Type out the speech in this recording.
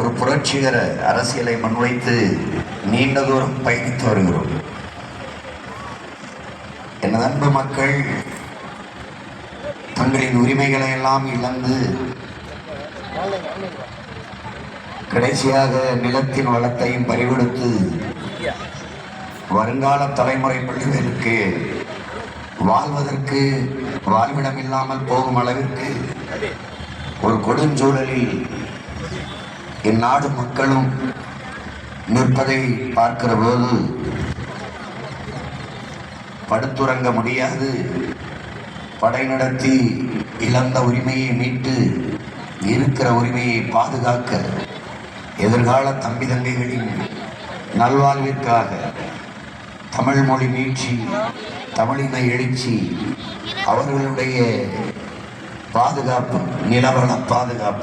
ஒரு புரட்சிகர அரசியலை முன்வைத்து நீண்ட தூரம் பயணித்து வருகிறோம். எனது அன்பு மக்கள் தங்களின் உரிமைகளை எல்லாம் இழந்து கடைசியாக நிலத்தின் வளத்தையும் பறிகொடுத்து வருங்கால தலைமுறை பிள்ளைகளுக்கு வாழ்வதற்கு வாழ்விடம் இல்லாமல் போகும் அளவிற்கு ஒரு கொடுஞ்சூழலில் இந்நாடு மக்களும் நிற்பதை பார்க்கிற போது படுத்துறங்க முடியாது. படை நடத்தி இழந்த உரிமையை மீட்டு இருக்கிற உரிமையை பாதுகாக்க எதிர்கால தம்பி தங்கைகளின் நல்வாழ்விற்காக தமிழ் மொழி மீட்சி தமிழின எழுச்சி அவர்களுடைய பாதுகாப்பு நிலவள பாதுகாப்பு.